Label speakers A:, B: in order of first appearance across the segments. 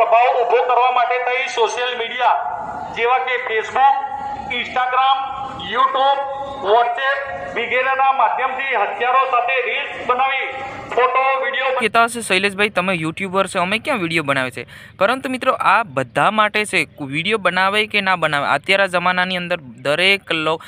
A: પ્રભાવ ઊભો કરવા માટે થઈ સોશિયલ મીડિયા જેવા કે ફેસબુક ઇન્સ્ટાગ્રામ યુટ્યુબ વોટ્સએપ વગેરેના માધ્યમથી હથિયારો સાથે રીલ્સ બનાવી
B: કહેતા હશે શૈલેષભાઈ, તમે યુટ્યુબર છે, અમે ક્યાં વીડિયો બનાવે છે? પરંતુ મિત્રો, આ બધા માટે છે વીડિયો બનાવે કે ના બનાવે? અત્યારના જમાનાની અંદર દરેક લો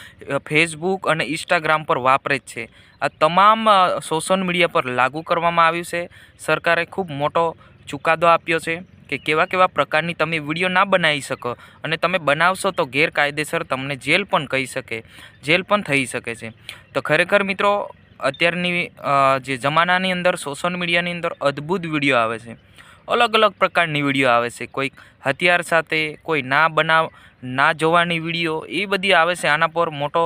B: ફેસબુક અને ઇન્સ્ટાગ્રામ પર વાપરે જ છે. આ તમામ સોશિયલ મીડિયા પર લાગુ કરવામાં આવ્યું છે. સરકારે ખૂબ મોટો ચુકાદો આપ્યો છે. કે કેવા કેવા પ્રકારની તમે વીડિયો ના બનાવી શકો અને તમે બનાવશો તો ગેરકાયદેસર તમને જેલ પણ કહી શકે, જેલ પણ થઈ શકે છે. તો ખરેખર મિત્રો, અત્યારની જે જમાનાની અંદર સોશિયલ મીડિયાની અંદર અદ્ભુત વીડિયો આવે છે. અલગ અલગ પ્રકારની વીડિયો આવે છે. કોઈક હથિયાર સાથે, કોઈ ના બનાવ, ના જોવાની વીડિયો, એ બધી આવે છે. આના પર મોટો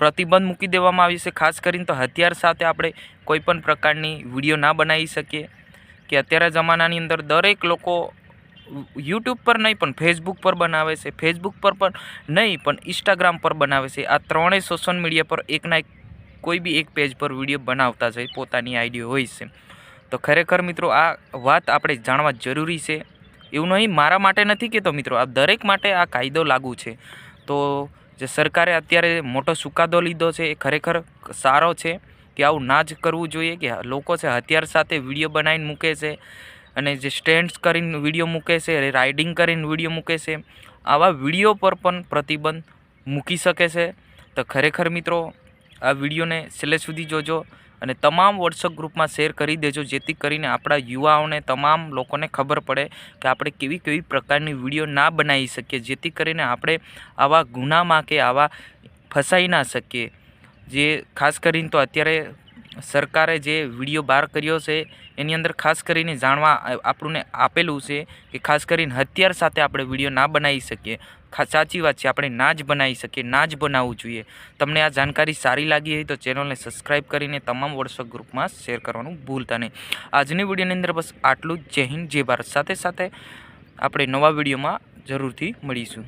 B: પ્રતિબંધ મૂકી દેવામાં આવ્યો છે. ખાસ કરીને તો હથિયાર સાથે આપણે કોઈ પણ પ્રકારની વીડિયો ના બનાવી શકીએ. કે અત્યારે જમાનાની અંદર દરેક લોકો યુટ્યુબ પર નહીં, પણ ફેસબુક પર બનાવે છે. ફેસબુક પર પણ નહીં, પણ ઇન્સ્ટાગ્રામ પર બનાવે છે. આ ત્રણેય સોશિયલ મીડિયા પર એકના એક, કોઈ બી એક પેજ પર વીડિયો બનાવતા છે પોતાની આઈડિયો હોય છે. તો ખરેખર મિત્રો, આ વાત આપણે જાણવા જરૂરી છે. એવું નહીં, મારા માટે નથી કહેતો મિત્રો, આ દરેક માટે આ કાયદો લાગુ છે. તો જે સરકારે અત્યારે મોટો ચુકાદો લીધો છે, એ ખરેખર સારો છે. કે આવું ના જ કરવું જોઈએ કે લોકો છે હથિયાર સાથે વીડિયો બનાવીને મૂકે છે અને જે સ્ટેન્ડ્સ કરીને વીડિયો મૂકે છે રાઇડિંગ કરીને વીડિયો મૂકે છે, આવા વીડિયો પર પણ પ્રતિબંધ મૂકી શકે છે. તો ખરેખર મિત્રો, આ વિડીયોને છેલ્લે સુધી જોજો અને તમામ વોટ્સઅપ ગ્રુપમાં શેર કરી દેજો, જેથી કરીને આપણા યુવાઓને, તમામ લોકોને ખબર પડે કે આપણે કેવી કેવી પ્રકારની વીડિયો ના બનાવી શકીએ, જેથી કરીને આપણે આવા ગુનામાં કે આવા ફસાઈ ના શકીએ. જે ખાસ કરીને તો અત્યારે સરકારે જે વીડિયો બહાર કર્યો છે, એની અંદર ખાસ કરીને જાણવા આપણને આપેલું છે કે ખાસ કરીને હથિયાર સાથે આપણે વીડિયો ના બનાવી શકીએ. સાચી વાત છે, આપણે ના જ બનાવી શકીએ, ના જ બનાવવું જોઈએ. તમને આ જાણકારી સારી લાગી હોય તો ચેનલને સબસ્ક્રાઈબ કરીને તમામ વોટ્સઅપ ગ્રુપમાં શેર કરવાનું ભૂલતા નહીં. આજની વિડીયોની અંદર બસ આટલું જ. જય હિન્દ, જય ભારત. સાથે સાથે આપણે નવા વિડીયોમાં જરૂરથી મળીશું.